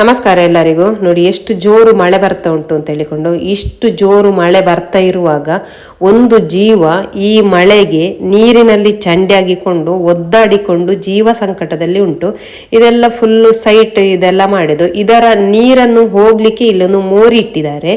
ನಮಸ್ಕಾರ ಎಲ್ಲರಿಗೂ. ನೋಡಿ, ಎಷ್ಟು ಜೋರು ಮಳೆ ಬರ್ತಾ ಉಂಟು ಅಂತ ಹೇಳಿಕೊಂಡು, ಇಷ್ಟು ಜೋರು ಮಳೆ ಬರ್ತಾ ಇರುವಾಗ ಒಂದು ಜೀವ ಈ ಮಳೆಗೆ ನೀರಿನಲ್ಲಿ ಚಂಡಿಯಾಗಿಕೊಂಡು, ಒದ್ದಾಡಿಕೊಂಡು ಜೀವ ಸಂಕಟದಲ್ಲಿ ಉಂಟು. ಇದೆಲ್ಲ ಫುಲ್ಲು ಸೈಟ್ ಇದೆಲ್ಲ ಮಾಡಿದ್ದು. ಇದರ ನೀರನ್ನು ಹೋಗ್ಲಿಕ್ಕೆ ಇಲ್ಲೊಂದು ಮೋರಿ ಇಟ್ಟಿದ್ದಾರೆ.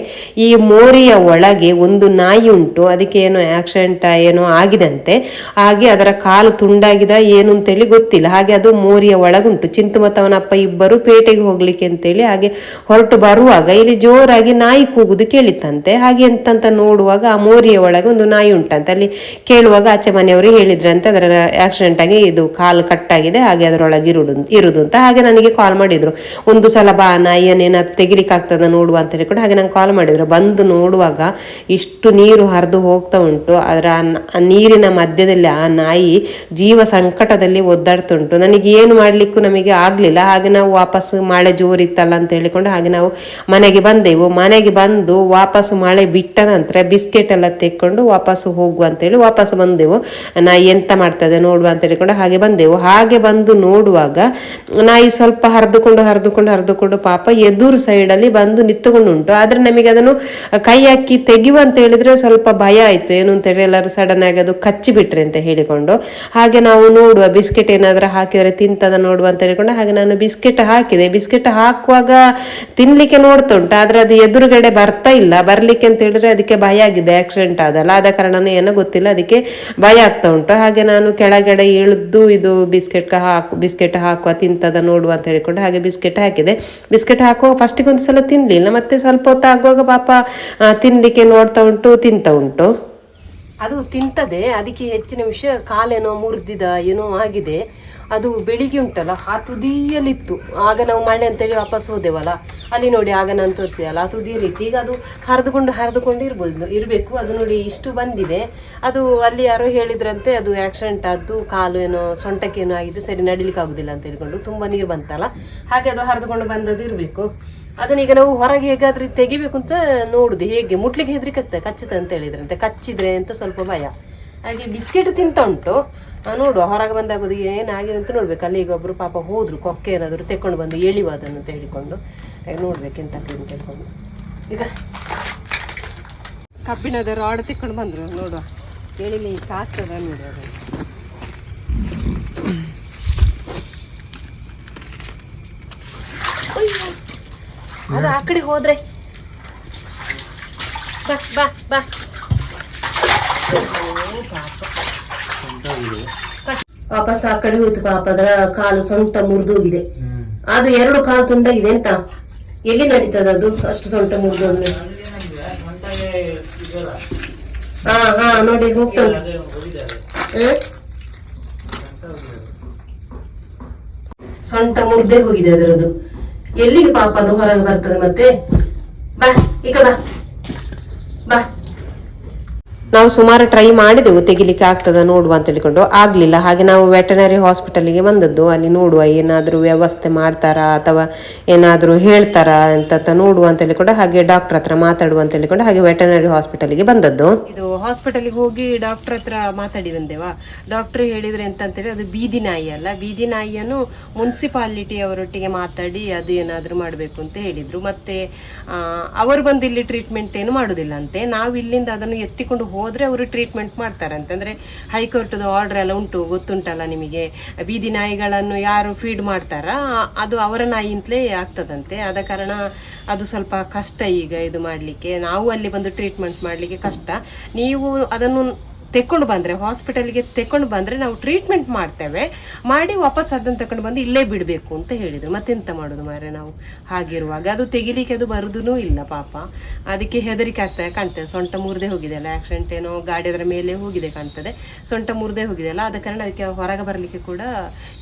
ಈ ಮೋರಿಯ ಒಳಗೆ ಒಂದು ನಾಯಿ ಉಂಟು. ಅದಕ್ಕೆ ಏನು ಆಕ್ಸಿಡೆಂಟ್ ಏನೋ ಆಗಿದಂತೆ. ಹಾಗೆ ಅದರ ಕಾಲು ತುಂಡಾಗಿದ, ಏನು ಅಂತೇಳಿ ಗೊತ್ತಿಲ್ಲ. ಹಾಗೆ ಅದು ಮೋರಿಯ ಒಳಗುಂಟು. ಚಿಂತುಮತವನ ಅಪ್ಪ ಇಬ್ಬರು ಪೇಟೆಗೆ ಹೋಗ್ಲಿಕ್ಕೆ ಅಂತೇಳಿ ಹಾಗೆ ಹೊರಟು ಬರುವಾಗ ಇಲ್ಲಿ ಜೋರಾಗಿ ನಾಯಿ ಕೂಗುದು ಕೇಳಿತ್ತಂತೆ. ಹಾಗೆ ಎಂತಂತ ನೋಡುವಾಗ ಆ ಮೋರಿಯ ಒಳಗೆ ಒಂದು ನಾಯಿ ಉಂಟಂತೆ. ಅಲ್ಲಿ ಕೇಳುವಾಗ ಆಚೆ ಮನೆಯವರು ಹೇಳಿದ್ರಂತೆ ಅದರ ಆಕ್ಸಿಡೆಂಟ್ ಆಗಿ ಇದು ಕಾಲು ಕಟ್ಟಾಗಿದೆ ಹಾಗೆ ಅದರೊಳಗೆ ಇರುದು ಇರುದು ಅಂತ ಹಾಗೆ ನನಗೆ ಕಾಲ್ ಮಾಡಿದ್ರು. ಒಂದು ಸಲ ಬಾ ನಾಯಿಯನ್ನೇನಾದ್ರು ತೆಗಿಲಿಕ್ಕೆ ಆಗ್ತದ ನೋಡುವ ಅಂತ ಹೇಳಿ ಕೂಡ ಹಾಗೆ ನಂಗೆ ಕಾಲ್ ಮಾಡಿದ್ರು. ಬಂದು ನೋಡುವಾಗ ಇಷ್ಟು ನೀರು ಹರಿದು ಹೋಗ್ತಾ ಉಂಟು. ಅದರ ನೀರಿನ ಮಧ್ಯದಲ್ಲಿ ಆ ನಾಯಿ ಜೀವ ಸಂಕಟದಲ್ಲಿ ಒದ್ದಾಡ್ತುಂಟು ನನಗೆ ಏನು ಮಾಡಲಿಕ್ಕೂ ನಮಗೆ ಆಗ್ಲಿಲ್ಲ. ಹಾಗೆ ನಾವು ವಾಪಸ್ ಮಳೆ ಜೋರಿತ್ತಲ್ಲ ಅಂತ ಹೇಳಿಕೊಂಡು ಹಾಗೆ ನಾವು ಮನೆಗೆ ಬಂದೆವು. ಮನೆಗೆ ಬಂದು ವಾಪಸ್ ಮಳೆ ಬಿಟ್ಟ ನಂತರ ಬಿಸ್ಕೆಟ್ ಎಲ್ಲ ತೆಕ್ಕೊಂಡು ವಾಪಸ್ ಹೋಗುವ ಅಂತೇಳಿ ವಾಪಸ್ ಬಂದೆವು. ನಾಯಿ ಎಂತ ಮಾಡ್ತದೆ ನೋಡುವ ಅಂತ ಹೇಳಿಕೊಂಡು ಹಾಗೆ ಬಂದೆವು. ಹಾಗೆ ಬಂದು ನೋಡುವಾಗ ನಾಯಿ ಸ್ವಲ್ಪ ಹರಿದುಕೊಂಡು ಹರಿದುಕೊಂಡು ಹರಿದುಕೊಂಡು ಪಾಪ ಎದುರು ಸೈಡಲ್ಲಿ ಬಂದು ನಿಂತುಕೊಂಡು ಆದರೆ ನಮಗೆ ಅದನ್ನು ಕೈ ಹಾಕಿ ತೆಗಿಯುವ ಅಂತ ಹೇಳಿದ್ರೆ ಸ್ವಲ್ಪ ಭಯ ಆಯ್ತು. ಏನು ಅಂತ ಹೇಳಿ ಎಲ್ಲರೂ ಸಡನ್ ಆಗಿ ಅದು ಕಚ್ಚಿಬಿಟ್ರೆ ಅಂತ ಹೇಳಿಕೊಂಡು. ಹಾಗೆ ನಾವು ನೋಡುವ ಬಿಸ್ಕೆಟ್ ಏನಾದರೂ ಹಾಕಿದರೆ ತಿಂತದ ನೋಡುವ ಅಂತ ಹೇಳಿಕೊಂಡು ಹಾಗೆ ನಾನು ಬಿಸ್ಕೆಟ್ ಹಾಕಿದೆ. ಬಿಸ್ಕೆಟ್ ಹಾಕುವಾಗ ತಿನ್ಲಿಕ್ಕೆ ನೋಡ್ತಾ ಉಂಟು ಆದ್ರೆ ಅದು ಎದುರುಗಡೆ ಬರ್ತಾ ಇಲ್ಲ. ಬರ್ಲಿಕ್ಕೆ ಅಂತ ಹೇಳಿದ್ರೆ ಅದಕ್ಕೆ ಭಯ ಆಗಿದೆ ಆಕ್ಸಿಡೆಂಟ್ ಆದಲ್ಲ. ಆದ ಕಾರಣನೇ ಏನೋ ಗೊತ್ತಿಲ್ಲ, ಅದಕ್ಕೆ ಭಯ ಆಗ್ತಾ ಉಂಟು. ಹಾಗೆ ನಾನು ಕೆಳಗಡೆ ಇಳಿದು ಇದು ಬಿಸ್ಕೆಟ್ ಹಾಕು, ಬಿಸ್ಕೆಟ್ ಹಾಕುವ, ತಿಂತದ ನೋಡುವ ಅಂತ ಹೇಳಿಕೊಂಡು ಹಾಗೆ ಬಿಸ್ಕೆಟ್ ಹಾಕಿದೆ. ಬಿಸ್ಕೆಟ್ ಹಾಕುವ ಫಸ್ಟಿಗೆ ಒಂದು ಸಲ ತಿನ್ಲಿಲ್ಲ, ಮತ್ತೆ ಸ್ವಲ್ಪ ಹೊತ್ತು ಆಗುವಾಗ ಪಾಪ ತಿನ್ಲಿಕ್ಕೆ ನೋಡ್ತಾ ಉಂಟು, ತಿಂತ ಉಂಟು. ಅದು ತಿಂತದೆ, ಅದಕ್ಕೆ ಹೆಚ್ಚಿನ ವಿಷಯ ಕಾಲೇನೋ ಮುರಿದಿದ, ಏನೋ ಆಗಿದೆ. ಅದು ಬೆಳಿಗ್ಗೆ ಉಂಟಲ್ಲ, ಆ ತುದಿಯಲ್ಲಿತ್ತು. ಆಗ ನಾವು ಮಳೆ ಅಂತೇಳಿ ವಾಪಸ್ ಹೋದೆವಲ್ಲ, ಅಲ್ಲಿ ನೋಡಿ ಆಗ ನಾನು ತೋರಿಸಿದಲ್ಲ ಆ ತುದಿಯಲ್ಲಿತ್ತು ಈಗ ಅದು ಹರಿದುಕೊಂಡು ಹರಿದುಕೊಂಡು ಇರ್ಬೋದು, ಇರಬೇಕು. ಅದು ನೋಡಿ ಇಷ್ಟು ಬಂದಿದೆ. ಅದು ಅಲ್ಲಿ ಯಾರೋ ಹೇಳಿದ್ರಂತೆ, ಅದು ಆಕ್ಸಿಡೆಂಟ್ ಆದ್ದು, ಕಾಲು ಏನೋ ಸೊಂಟಕ್ಕೇನೋ ಆಗಿದೆ, ಸರಿ ನಡಿಲಿಕ್ಕೆ ಆಗೋದಿಲ್ಲ ಅಂತ ಹೇಳ್ಕೊಂಡು, ತುಂಬ ನೀರು ಬಂತಲ್ಲ. ಹಾಗೆ ಅದು ಹರಿದುಕೊಂಡು ಬಂದದ್ದು ಇರಬೇಕು. ಅದನ್ನೀಗ ನಾವು ಹೊರಗೆ ಹೇಗಾದ್ರೂ ತೆಗಿಬೇಕು ಅಂತ ನೋಡುದು. ಹೇಗೆ? ಮುಟ್ಲಿಕ್ಕೆ ಹೆದರಿಕೆ ಕಚ್ಚಿತ ಅಂತ ಹೇಳಿದ್ರಂತೆ. ಕಚ್ಚಿದ್ರೆ ಅಂತ ಸ್ವಲ್ಪ ಭಯ. ಹಾಗೆ ಬಿಸ್ಕೆಟ್ ತಿಂತ ಉಂಟು. ನೋಡುವ ಹೊರಗೆ ಬಂದಾಗೋದು ಏನಾಗಿದೆ ಅಂತ ನೋಡ್ಬೇಕು. ಅಲ್ಲಿ ಈಗ ಒಬ್ರು ಪಾಪ ಹೋದ್ರು, ಕೊಕ್ಕೆ ಏನಾದರೂ ತೆಕೊಂಡು ಬಂದು ಎಳಿವ ಅದನ್ನು ಅಂತ ಹೇಳಿಕೊಂಡು. ನೋಡ್ಬೇಕು ಎಂತ ಅಂತ ಹೇಳ್ಕೊಂಡು. ಈಗ ಕಬ್ಬಿಣದ ರಾಡ್ ತಿಕ್ಕೊಂಡು ಬಂದರು ನೋಡುವ ಹೇಳಿಲಿ ಕಾಸ್ತದ ನೋಡಿ ಅದನ್ನು ಅಯ್ಯೋ. ಅದು ಆ ಕಡೆಗೆ ಹೋದ್ರೆ. ಬಾ ಬಾ ಬಾ. ವಾಪಸ್ ಆ ಕಡೆ ಹೋಯ್ತು ಪಾಪ, ಅದರ ಕಾಲು ಸೊಂಟ ಮುರಿದೋಗಿದೆ. ಅದು ಎರಡು ಕಾಲು ತುಂಡಾಗಿದೆ ಅಂತ ಎಲ್ಲಿ ನಡೀತದ ಅದು? ಅಷ್ಟು ಸೊಂಟ ಮುರಿದು ಅಂದ್ರೆ? ಹಾ ಹಾ, ನೋಡಿ, ಹೋಗ್ತಾ? ಸೊಂಟ ಮುರಿದೇ ಹೋಗಿದೆ ಅದರದ್ದು. ಎಲ್ಲಿಗೆ ಪಾಪ ಅದು ಹೊರಗೆ ಬರ್ತದೆ ಮತ್ತೆ? ಬಾ, ಈಗ ಬಾ. ನಾವು ಸುಮಾರು ಟ್ರೈ ಮಾಡಿದೆವು ತೆಗಿಲಿಕ್ಕೆ ಆಗ್ತದ ನೋಡುವ ಅಂತ ಹೇಳಿಕೊಂಡು ಆಗಲಿಲ್ಲ. ಹಾಗೆ ನಾವು ವೆಟನರಿ ಹಾಸ್ಪಿಟಲ್ಗೆ ಬಂದದ್ದು. ಅಲ್ಲಿ ನೋಡುವ ಏನಾದರೂ ವ್ಯವಸ್ಥೆ ಮಾಡ್ತಾರಾ ಅಥವಾ ಏನಾದರೂ ಹೇಳ್ತಾರಾ ಅಂತ ನೋಡುವ ಅಂತ ಹೇಳಿಕೊಂಡು ಹಾಗೆ ಡಾಕ್ಟರ್ ಹತ್ರ ಮಾತಾಡುವ ಅಂತ ಹೇಳಿಕೊಂಡು ಹಾಗೆ ವೆಟನರಿ ಹಾಸ್ಪಿಟಲ್ಗೆ ಬಂದದ್ದು. ಇದು ಹಾಸ್ಪಿಟಲ್ಗೆ ಹೋಗಿ ಡಾಕ್ಟರ್ ಹತ್ರ ಮಾತಾಡಿ ಬಂದೆವಾ? ಡಾಕ್ಟರ್ ಹೇಳಿದ್ರೆ ಅಂತೇಳಿ ಅದು ಬೀದಿ ನಾಯಿ ಅಲ್ಲ. ಬೀದಿ ನಾಯಿಯನ್ನು ಮುನ್ಸಿಪಾಲಿಟಿ ಅವರೊಟ್ಟಿಗೆ ಮಾತಾಡಿ ಅದು ಏನಾದರೂ ಮಾಡಬೇಕು ಅಂತ ಹೇಳಿದ್ರು. ಮತ್ತೆ ಅವರು ಬಂದು ಇಲ್ಲಿ ಟ್ರೀಟ್ಮೆಂಟ್ ಏನು ಮಾಡೋದಿಲ್ಲ ಅಂತೆ. ನಾವು ಇಲ್ಲಿಂದ ಅದನ್ನು ಎತ್ತಿಕೊಂಡು ಹೋದ್ರೆ ಅವರು ಟ್ರೀಟ್ಮೆಂಟ್ ಮಾಡ್ತಾರೆ. ಅಂತಂದ್ರೆ ಹೈಕೋರ್ಟ್ದು ಆರ್ಡರ್ ಎಲ್ಲ ಉಂಟು, ಗೊತ್ತುಂಟಲ್ಲ ನಿಮಗೆ? ಬೀದಿ ನಾಯಿಗಳನ್ನು ಯಾರು ಫೀಡ್ ಮಾಡ್ತಾರಾ? ಅದು ಅವರ ನಾಯಿಂತಲೇ ಆಗ್ತದಂತೆ. ಆದ ಕಾರಣ ಅದು ಸ್ವಲ್ಪ ಕಷ್ಟ ಈಗ ಇದು ಮಾಡಲಿಕ್ಕೆ. ನಾವು ಅಲ್ಲಿ ಬಂದು ಟ್ರೀಟ್ಮೆಂಟ್ ಮಾಡಲಿಕ್ಕೆ ಕಷ್ಟ. ನೀವು ಅದನ್ನು ತೆಕ್ಕೊಂಡು ಬಂದ್ರೆ ಹಾಸ್ಪಿಟಲ್ಗೆ ತೆಕೊಂಡು ಬಂದ್ರೆ ನಾವು ಟ್ರೀಟ್ಮೆಂಟ್ ಮಾಡ್ತೇವೆ. ಮಾಡಿ ವಾಪಸ್ ಅದನ್ನು ತಕೊಂಡು ಬಂದು ಇಲ್ಲೇ ಬಿಡಬೇಕು ಅಂತ ಹೇಳಿದ್ರು. ಮತ್ತೆಂತ ಮಾಡೋದು ಮಾರೆ ನಾವು? ಹಾಗಿರುವಾಗ ಅದು ತೆಗಿಲಿಕ್ಕೆ ಅದು ಬರೋದೂ ಇಲ್ಲ ಪಾಪ. ಅದಕ್ಕೆ ಹೆದರಿಕೆ ಆಗ್ತದೆ, ಕಾಣ್ತದೆ. ಸೊಂಟ ಮುರಿದೇ ಹೋಗಿದೆ ಅಲ್ಲ ಆಕ್ಸಿಡೆಂಟ್ ಏನೋ ಗಾಡಿ ಅದರ ಮೇಲೆ ಹೋಗಿದೆ ಕಾಣ್ತದೆ. ಸೊಂಟ ಮುರಿದೇ ಹೋಗಿದೆ ಅಲ್ಲ, ಆದ ಕಾರಣ ಅದಕ್ಕೆ ಹೊರಗೆ ಬರಲಿಕ್ಕೆ ಕೂಡ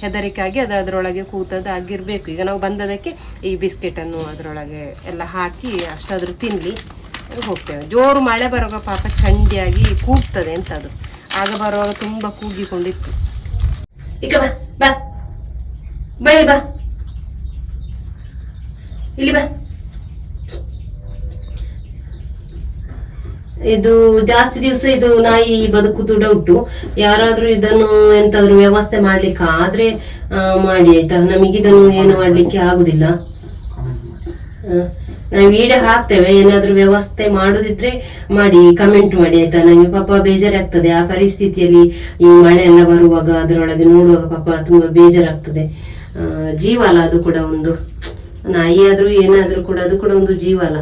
ಹೆದರಿಕೆ ಆಗಿ ಅದು ಅದರೊಳಗೆ ಕೂತದ್ದು ಆಗಿರಬೇಕು. ಈಗ ನಾವು ಬಂದದಕ್ಕೆ ಈ ಬಿಸ್ಕೆಟನ್ನು ಅದರೊಳಗೆ ಎಲ್ಲ ಹಾಕಿ ಅಷ್ಟಾದರೂ ತಿನ್ಲಿ. ಹೋಗ್ತೇವೆ. ಜೋರು ಮಳೆ ಬರುವಾಗ ಪಾಪ ಚಂಡಿಯಾಗಿ ಕೂಗ್ತದೆ ಅಂತ ಅದು ಆಗ ಬರುವಾಗ ತುಂಬಾ ಕೂಗಿಕೊಂಡಿತ್ತು. ಈಗ ಬಾ ಬಾ. ಬೈ ಇಲ್ಲಿ ಬಾ. ಇಲ್ಲಿ ಬಾ. ಇದು ಜಾಸ್ತಿ ದಿವಸ ಇದು ನಾಯಿ ಬದುಕುದು ಡೌಟು ಯಾರಾದ್ರೂ ಇದನ್ನು ಎಂತಾದ್ರೂ ವ್ಯವಸ್ಥೆ ಮಾಡ್ಲಿಕ್ಕೆ ಆದ್ರೆ ಮಾಡಿ ಆಯ್ತಾ? ನಮಗಿದನ್ನು ಏನು ಮಾಡ್ಲಿಕ್ಕೆ ಆಗುದಿಲ್ಲ. ನಾವು ವಿಡಿಯೋ ಹಾಕ್ತೇವೆ, ಏನಾದ್ರೂ ವ್ಯವಸ್ಥೆ ಮಾಡುದಿದ್ರೆ ಮಾಡಿ ಕಮೆಂಟ್ ಮಾಡಿ ಆಯ್ತಾ? ನಂಗೆ ಪಾಪ ಬೇಜಾರಾಗ್ತದೆ. ಆ ಪರಿಸ್ಥಿತಿಯಲ್ಲಿ ಈ ಮಳೆ ಎಲ್ಲ ಬರುವಾಗ, ಅದರೊಳಗೆ ನೋಡುವಾಗ ಪಾಪ ತುಂಬಾ ಬೇಜಾರಾಗ್ತದೆ. ಜೀವ ಅಲ್ಲ ಅದು ಕೂಡ ಒಂದು. ನಾಯಿ ಆದ್ರೂ ಏನಾದ್ರೂ ಕೂಡ, ಅದು ಕೂಡ ಒಂದು ಜೀವ ಅಲ್ಲ.